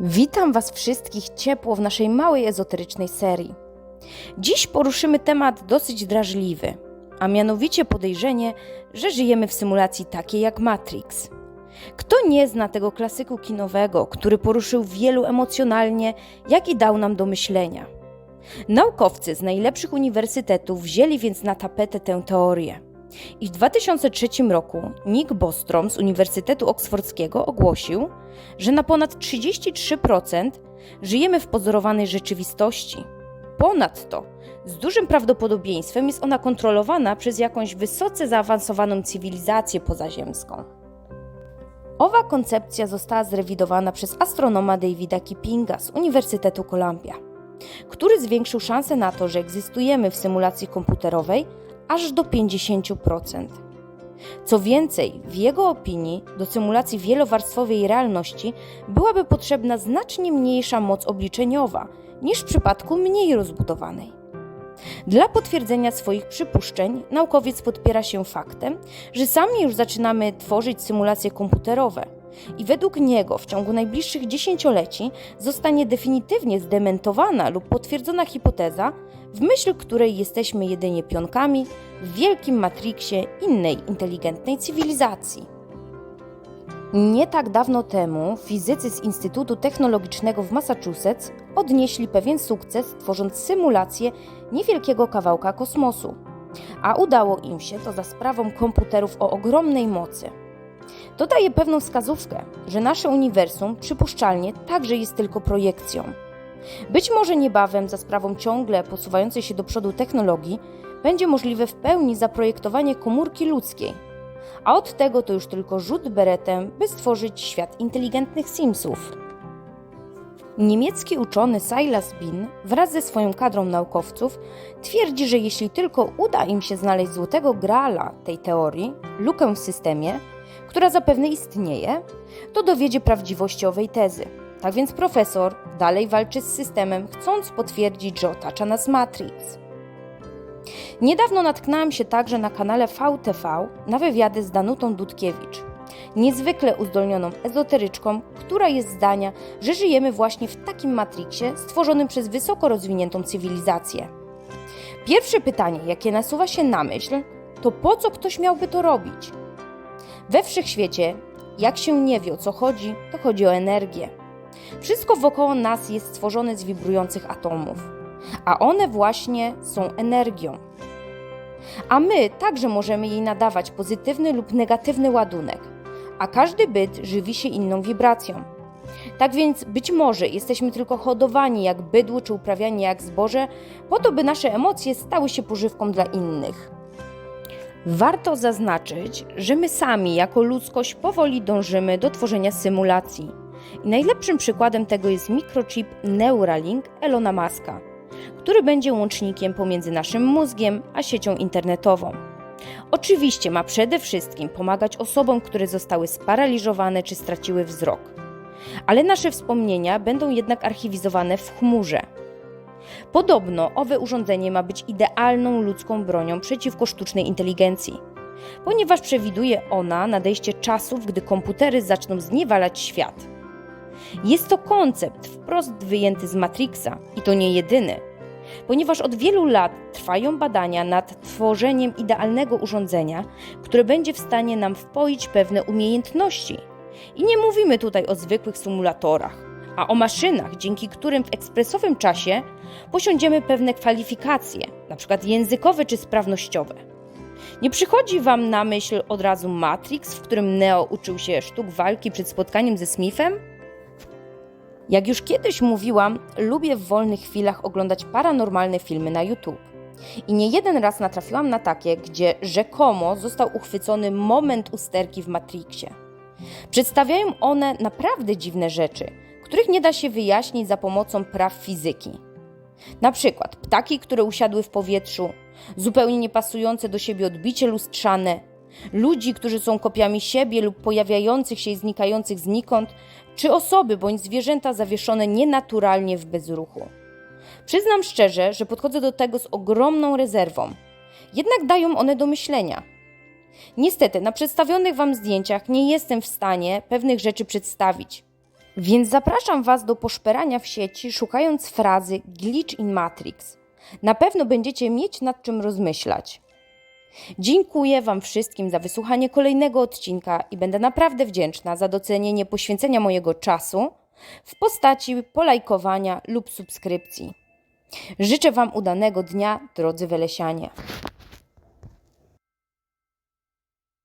Witam Was wszystkich ciepło w naszej małej ezoterycznej serii. Dziś poruszymy temat dosyć drażliwy, a mianowicie podejrzenie, że żyjemy w symulacji takiej jak Matrix. Kto nie zna tego klasyku kinowego, który poruszył wielu emocjonalnie, jak i dał nam do myślenia? Naukowcy z najlepszych uniwersytetów wzięli więc na tapetę tę teorię. I w 2003 roku Nick Bostrom z Uniwersytetu Oksfordzkiego ogłosił, że na ponad 33% żyjemy w pozorowanej rzeczywistości. Ponadto, z dużym prawdopodobieństwem jest ona kontrolowana przez jakąś wysoce zaawansowaną cywilizację pozaziemską. Owa koncepcja została zrewidowana przez astronoma Davida Kippinga z Uniwersytetu Columbia, który zwiększył szanse na to, że egzystujemy w symulacji komputerowej aż do 50%. Co więcej, w jego opinii do symulacji wielowarstwowej realności byłaby potrzebna znacznie mniejsza moc obliczeniowa niż w przypadku mniej rozbudowanej. Dla potwierdzenia swoich przypuszczeń naukowiec podpiera się faktem, że sami już zaczynamy tworzyć symulacje komputerowe i według niego w ciągu najbliższych dziesięcioleci zostanie definitywnie zdementowana lub potwierdzona hipoteza, w myśl której jesteśmy jedynie pionkami w wielkim matriksie innej inteligentnej cywilizacji. Nie tak dawno temu fizycy z Instytutu Technologicznego w Massachusetts odnieśli pewien sukces, tworząc symulację niewielkiego kawałka kosmosu. A udało im się to za sprawą komputerów o ogromnej mocy. To daje pewną wskazówkę, że nasze uniwersum przypuszczalnie także jest tylko projekcją. Być może niebawem, za sprawą ciągle posuwającej się do przodu technologii, będzie możliwe w pełni zaprojektowanie komórki ludzkiej. A od tego to już tylko rzut beretem, by stworzyć świat inteligentnych Simsów. Niemiecki uczony Silas Bin wraz ze swoją kadrą naukowców twierdzi, że jeśli tylko uda im się znaleźć złotego grala tej teorii, lukę w systemie, która zapewne istnieje, to dowiedzie prawdziwości owej tezy. Tak więc profesor dalej walczy z systemem, chcąc potwierdzić, że otacza nas Matrix. Niedawno natknąłem się także na kanale VTV na wywiady z Danutą Dudkiewicz, niezwykle uzdolnioną ezoteryczką, która jest zdania, że żyjemy właśnie w takim Matrixie stworzonym przez wysoko rozwiniętą cywilizację. Pierwsze pytanie, jakie nasuwa się na myśl, to po co ktoś miałby to robić? We wszechświecie, jak się nie wie o co chodzi, to chodzi o energię. Wszystko wokoło nas jest stworzone z wibrujących atomów, a one właśnie są energią. A my także możemy jej nadawać pozytywny lub negatywny ładunek, a każdy byt żywi się inną wibracją. Tak więc być może jesteśmy tylko hodowani jak bydło czy uprawiani jak zboże, po to by nasze emocje stały się pożywką dla innych. Warto zaznaczyć, że my sami jako ludzkość powoli dążymy do tworzenia symulacji. I najlepszym przykładem tego jest mikrochip Neuralink Elona Muska, który będzie łącznikiem pomiędzy naszym mózgiem a siecią internetową. Oczywiście ma przede wszystkim pomagać osobom, które zostały sparaliżowane czy straciły wzrok. Ale nasze wspomnienia będą jednak archiwizowane w chmurze. Podobno owe urządzenie ma być idealną ludzką bronią przeciwko sztucznej inteligencji, ponieważ przewiduje ona nadejście czasów, gdy komputery zaczną zniewalać świat. Jest to koncept wprost wyjęty z Matrixa i to nie jedyny, ponieważ od wielu lat trwają badania nad tworzeniem idealnego urządzenia, które będzie w stanie nam wpoić pewne umiejętności. I nie mówimy tutaj o zwykłych symulatorach, a o maszynach, dzięki którym w ekspresowym czasie posiądziemy pewne kwalifikacje, np. językowe czy sprawnościowe. Nie przychodzi Wam na myśl od razu Matrix, w którym Neo uczył się sztuk walki przed spotkaniem ze Smithem? Jak już kiedyś mówiłam, lubię w wolnych chwilach oglądać paranormalne filmy na YouTube. I nie jeden raz natrafiłam na takie, gdzie rzekomo został uchwycony moment usterki w Matrixie. Przedstawiają one naprawdę dziwne rzeczy, których nie da się wyjaśnić za pomocą praw fizyki. Na przykład ptaki, które usiadły w powietrzu, zupełnie niepasujące do siebie odbicie lustrzane, ludzi, którzy są kopiami siebie lub pojawiających się i znikających znikąd, czy osoby bądź zwierzęta zawieszone nienaturalnie w bezruchu. Przyznam szczerze, że podchodzę do tego z ogromną rezerwą. Jednak dają one do myślenia. Niestety, na przedstawionych Wam zdjęciach nie jestem w stanie pewnych rzeczy przedstawić. Więc zapraszam Was do poszperania w sieci, szukając frazy glitch in Matrix. Na pewno będziecie mieć nad czym rozmyślać. Dziękuję Wam wszystkim za wysłuchanie kolejnego odcinka i będę naprawdę wdzięczna za docenienie poświęcenia mojego czasu w postaci polajkowania lub subskrypcji. Życzę Wam udanego dnia, drodzy Welesianie.